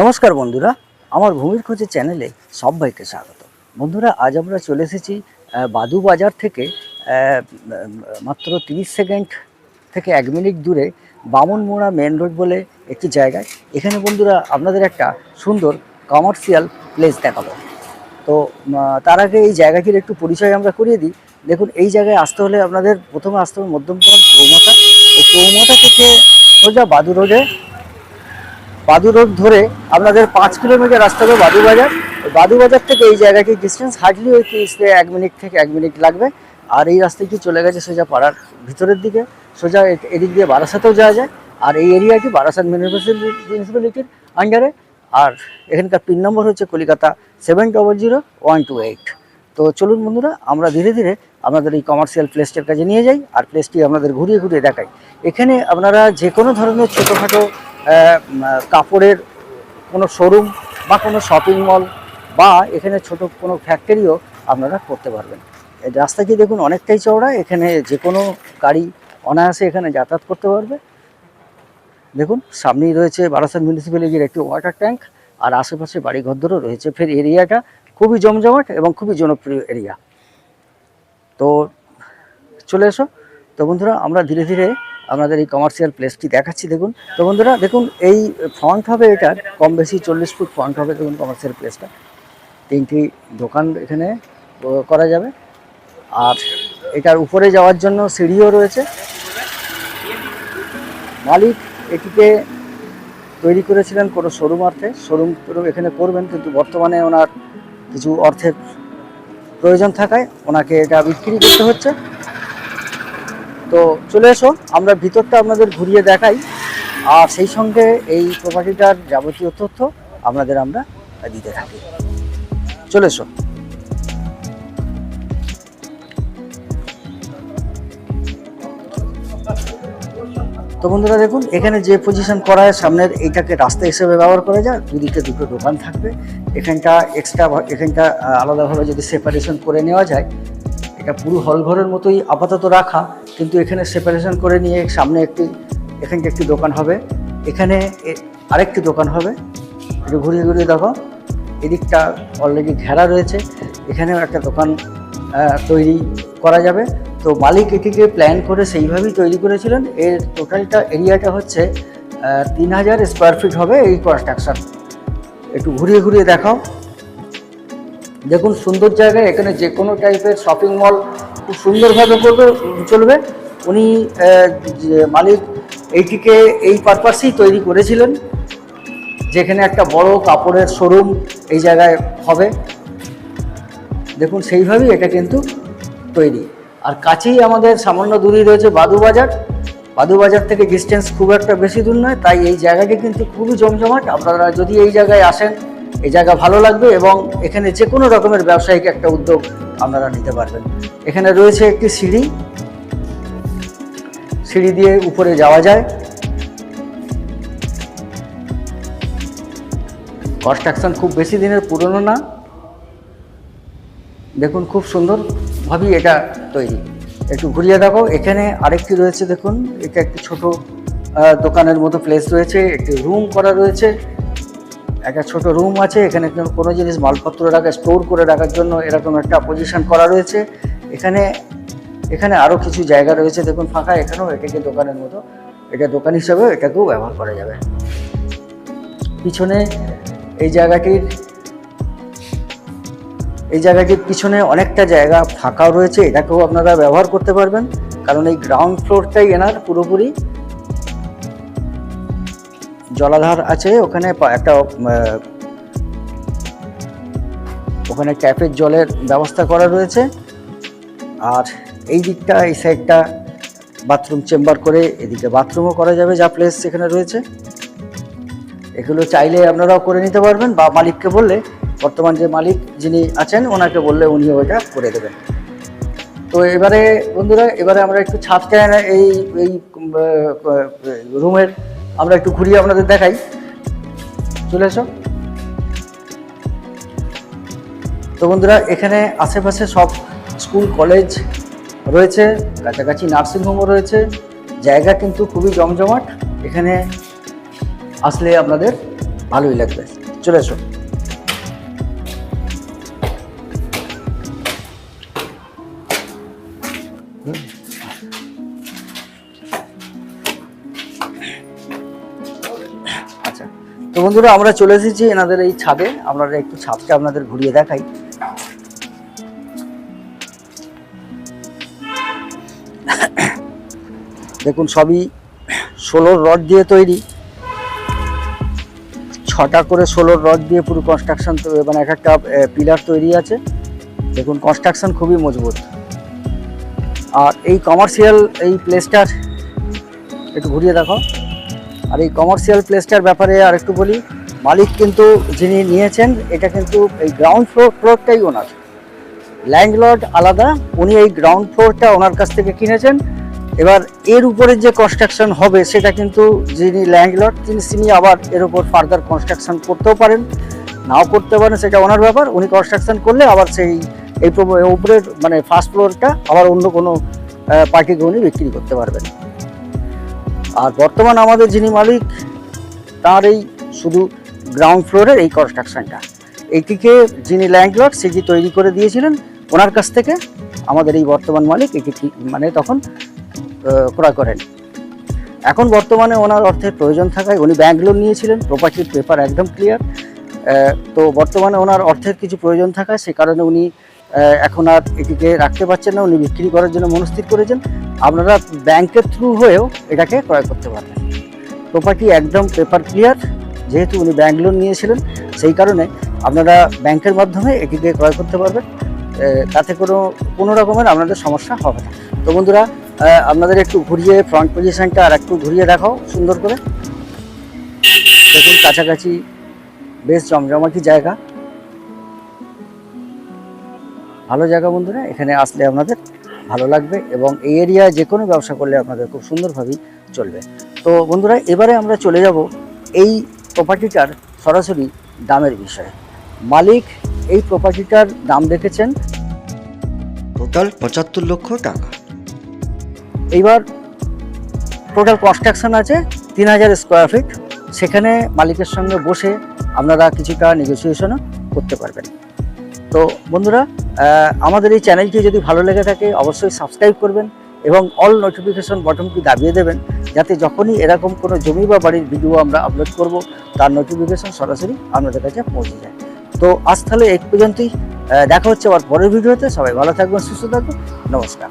নমস্কার বন্ধুরা, আমার ভূমির খোঁজে চ্যানেলে সবাইকে স্বাগত। বন্ধুরা, আজ আমরা চলে এসেছি বাদু বাজার থেকে মাত্র তিরিশ সেকেন্ড থেকে এক মিনিট দূরে বামনমোড়া মেন রোড বলে একটি জায়গায়। এখানে বন্ধুরা, আপনাদের একটা সুন্দর কমার্শিয়াল প্লেস দেখাবো। তো তার আগে এই জায়গাটির একটু পরিচয় আমরা করিয়ে দিই। দেখুন, এই জায়গায় আসতে হলে আপনাদের প্রথমে আসতে হবে মধ্যমগ্রাম চৌমাথা। ও চৌমাথা থেকে সোজা বাদু রোডে বাদু রোড ধরে আপনাদের পাঁচ কিলোমিটার রাস্তা হবে বাদু বাজার। বাদু বাজার থেকে এই জায়গাটির ডিস্টেন্স হার্ডলি ওই এক মিনিট থেকে এক মিনিট লাগবে। আর এই রাস্তাটি চলে গেছে সোজা পাড়ার ভিতরের দিকে, সোজা এদিক দিয়ে বারাসাতেও যাওয়া যায়। আর এই এরিয়াটি বারাসাত মিউনিসিপ্যালিটি মিউনিসিপ্যালিটির আন্ডারে আর এখানকার পিন নম্বর হচ্ছে Calcutta seven double zero one two eight তো চলুন বন্ধুরা, আমরা ধীরে ধীরে আপনাদের এই কমার্শিয়াল প্লেসটার কাছে নিয়ে যাই। আর প্লেসটি আপনাদের ঘুরিয়ে ঘুরিয়ে দেখাই। এখানে আপনারা যে কোনো ধরনের ছোটোখাটো কাপড়ের কোনো শোরুম বা কোনো শপিং মল বা এখানে ছোট কোনো ফ্যাক্টরিও আপনারা করতে পারবেন। রাস্তাটি দেখুন অনেকটাই চওড়া, এখানে যে কোনো গাড়ি অনায়াসে এখানে যাতায়াত করতে পারবে। দেখুন, সামনেই রয়েছে বারাসাত মিউনিসিপ্যালিটির একটি ওয়াটার ট্যাঙ্ক আর আশেপাশে বাড়ি ঘরদরও রয়েছে। ফের এরিয়াটা খুবই জমজমাট এবং খুবই জনপ্রিয় এরিয়া। তো চলে এসো। তো বন্ধুরা, আমরা ধীরে ধীরে আপনাদের এই কমার্শিয়াল প্লেসটি দেখাচ্ছি, দেখুন। তো বন্ধুরা, দেখুন, এই ফ্রন্ট হবে এটার কম বেশি চল্লিশ ফুট ফ্রন্ট হবে, দেখুন কমার্শিয়াল প্লেসটা তিনটি দোকান এখানে করা যাবে। আর এটার উপরে যাওয়ার জন্য সিঁড়িও রয়েছে। মালিক এটিকে তৈরি করেছিলেন কোনো শোরুম অর্থে। শোরুম এখানে করবেন, কিন্তু বর্তমানে ওনার কিছু অর্থের প্রয়োজন থাকায় ওনাকে এটা বিক্রি করতে হচ্ছে। তো চলে এসো, আমরা ভিতরটা আপনাদের ঘুরিয়ে দেখাই। আর সেই সঙ্গে এই প্রপার্টিটার যাবতীয় তথ্য আপনাদের আমরা দিতে থাকি। চলে এসো। তো বন্ধুরা দেখুন, এখানে যে পজিশন করা হয়, সামনের এইটাকে রাস্তা হিসেবে ব্যবহার করা যায়। দুদিকে দুটো দোকান থাকবে। এখানটা এক্সট্রা এখানটা আলাদাভাবে যদি সেপারেশন করে নেওয়া যায় এটা পুরো হল ঘরের মতোই আপাতত রাখা, কিন্তু এখানে সেপারেশন করে নিয়ে সামনে একটি এখানটা একটি দোকান হবে। এখানে আরেকটি দোকান হবে। একটু ঘুরিয়ে ঘুরিয়ে দেখো। এদিকটা অলরেডি ঘেরা রয়েছে। এখানেও একটা দোকান তৈরি করা যাবে। তো মালিক এটিকে প্ল্যান করে সেইভাবেই তৈরি করেছিলেন। এর টোটালটা এরিয়াটা হচ্ছে তিন হাজার স্কোয়ার ফিট হবে এই কনস্ট্রাকশন একটু ঘুরিয়ে ঘুরিয়ে দেখাও। দেখুন, সুন্দর জায়গায় এখানে যে কোনো টাইপের শপিং মল খুব সুন্দরভাবে করবে, চলবে। উনি মালিক, এইটিকে, এই পারপাসেই তৈরি করেছিলেন, যেখানে একটা বড় কাপড়ের শোরুম এই জায়গায় হবে। দেখুন, সেইভাবেই এটা কিন্তু তৈরি। আর কাছেই আমাদের সামান্য দূরেই রয়েছে বাদুবাজার বাদুবাজার থেকে ডিস্টেন্স খুব একটা বেশি দূর নয়, তাই এই জায়গাটি কিন্তু খুবই জমজমাট। আপনারা যদি এই জায়গায় আসেন এই জায়গা ভালো লাগবে এবং এখানে যে কোনো রকমের ব্যবসায়িক একটা উদ্যোগ আপনারা নিতে পারবেন। এখানে রয়েছে একটি সিঁড়ি। সিঁড়ি দিয়ে উপরে যাওয়া যায়। কনস্ট্রাকশন খুব বেশি দিনের পুরনো না। দেখুন খুব সুন্দরভাবেই এটা তৈরি। একটু ঘুরিয়ে দেখো এখানে আরেকটি রয়েছে দেখুন। এটা একটি ছোট দোকানের মতো প্লেস রয়েছে। একটি রুম করা রয়েছে। একটা ছোট রুম আছে, এখানে কোনো- জিনিস মালপত্র রাখা স্টোর করে রাখার জন্য এরকম একটা পজিশন করা রয়েছে। এখানে এখানে আরও কিছু জায়গা রয়েছে, দেখুন ফাঁকা, এখানেও এটাকে দোকানের মতো। এটা দোকান হিসাবে এটাকেও ব্যবহার করা যাবে। পিছনে এই জায়গাটির এই জায়গাটির পিছনে অনেকটা জায়গা ফাঁকাও রয়েছে, এটাকেও আপনারা ব্যবহার করতে পারবেন। কারণ এই গ্রাউন্ড ফ্লোরটাই এনার পুরোপুরি। জলাধার আছে, ওখানে একটা ওখানে ট্যাপের জলের ব্যবস্থা করা রয়েছে। আর এই দিকটা, এই সাইডটা বাথরুম চেম্বার করে এদিকে বাথরুমও করা যাবে, যা প্লেস সেখানে রয়েছে। এগুলো চাইলে আপনারাও করে নিতে পারবেন, বা মালিককে বললে, বর্তমান যে মালিক যিনি আছেন, ওনাকে বললে উনি ওইটা করে দেবেন। তো এবারে বন্ধুরা, এবারে আমরা একটু ছাদটা, এই এই রুমের আমরা একটু ঘুরিয়ে আপনাদের দেখাই। চলে এসো। তো বন্ধুরা, এখানে আশেপাশে সব স্কুল, কলেজ রয়েছে, কাছাকাছি নার্সিংহোমও রয়েছে। জায়গা কিন্তু খুবই জমজমাট। এখানে আসলে আপনাদের ভালোই লাগবে। চলে এসো। তো বন্ধুরা, আমরা চলে এসেছি এনাদের এই ছাদে। আমরা একটু ছাদটা আপনাদের ঘুরিয়ে দেখাই। দেখুন, সবই ষোলোর রড দিয়ে তৈরি। ছটা করে ষোলোর রড দিয়ে পুরো কনস্ট্রাকশন মানে এক একটা পিলার তৈরি আছে। দেখুন কনস্ট্রাকশন খুবই মজবুত। আর এই কমার্শিয়াল এই প্লেসটার একটু ঘুরিয়ে দেখো আর এই কমার্শিয়াল প্লেসটার ব্যাপারে আর একটু বলি। মালিক কিন্তু যিনি নিয়েছেন, এটা কিন্তু এই গ্রাউন্ড ফ্লোর ফ্লোরটাই ওনার। ল্যান্ডলর্ড আলাদা, উনি এই গ্রাউন্ড ফ্লোরটা ওনার কাছ থেকে কিনেছেন। এবার এর উপরে যে কনস্ট্রাকশন হবে, সেটা কিন্তু যিনি ল্যান্ডলর্ড তিনি তিনি আবার এর উপর ফার্দার কনস্ট্রাকশন করতেও পারেন। নাও করতে পারেন, সেটা ওনার ব্যাপার। উনি কনস্ট্রাকশন করলে আবার সেই, এই উপরের মানে ফার্স্ট ফ্লোরটা আবার অন্য কোনো পার্টিকে উনি বিক্রি করতে পারবেন। আর বর্তমান আমাদের যিনি মালিক, তার এই শুধু গ্রাউন্ড ফ্লোরের এই কনস্ট্রাকশনটা এটিকে যিনি ল্যান্ডলর্ড সেটি তৈরি করে দিয়েছিলেন, ওনার কাছ থেকে আমাদের এই বর্তমান মালিক এটি মানে তখন ক্রয় করেন। এখন বর্তমানে ওনার অর্থের প্রয়োজন থাকায় উনি ব্যাঙ্ক লোন নিয়েছিলেন প্রপার্টির পেপার একদম ক্লিয়ার তো বর্তমানে ওনার অর্থের কিছু প্রয়োজন থাকায় সে কারণে উনি এখন আর এটিকে রাখতে পারছেন না, উনি বিক্রি করার জন্য মনস্থির করেছেন। আপনারা ব্যাংকের থ্রু হয়েও এটাকে ক্রয় করতে পারবেন। প্রপার্টি একদম পেপার ক্লিয়ার যেহেতু উনি ব্যাংক লোন নিয়েছিলেন, সেই কারণে আপনারা ব্যাংকের মাধ্যমে এটিকে ক্রয় করতে পারবেন। তাতে কোনো কোনো রকমের আপনাদের সমস্যা হবে না। তো বন্ধুরা আপনাদের একটু ঘুরিয়ে ফ্রন্ট পজিশনটা আর একটু ঘুরিয়ে দেখাও সুন্দর করে। দেখুন, কাছাকাছি বেশ জমজমাটি জায়গা। ভালো জায়গা বন্ধুরা, এখানে আসলে আপনাদের ভালো লাগবে এবং এই এরিয়ায় যে কোনো ব্যবসা করলে আপনাদের খুব সুন্দরভাবেই চলবে। তো বন্ধুরা এবারে আমরা চলে যাব এই প্রপার্টিটার সরাসরি দামের বিষয়ে। মালিক এই প্রপার্টিটার দাম রেখেছেন টোটাল পঁচাত্তর লক্ষ টাকা। এইবার টোটাল কনস্ট্রাকশন আছে তিন হাজার স্কোয়ার ফিট সেখানে মালিকের সঙ্গে বসে আপনারা কিছুটা নেগোসিয়েশনও করতে পারবেন। তো বন্ধুরা আমাদের এই চ্যানেলটি যদি ভালো লেগে থাকে, অবশ্যই সাবস্ক্রাইব করবেন এবং অল নোটিফিকেশন বটনটি দাবিয়ে দেবেন, যাতে যখনই এরকম কোনো জমি বা বাড়ির ভিডিও আমরা আপলোড করব, তার নোটিফিকেশন সরাসরি আপনাদের কাছে পৌঁছে যায়। তো আজ তাহলে এক পর্যন্তই দেখা হচ্ছে আবার পরের ভিডিওতে সবাই ভালো থাকবেন, সুস্থ থাকবেন। নমস্কার।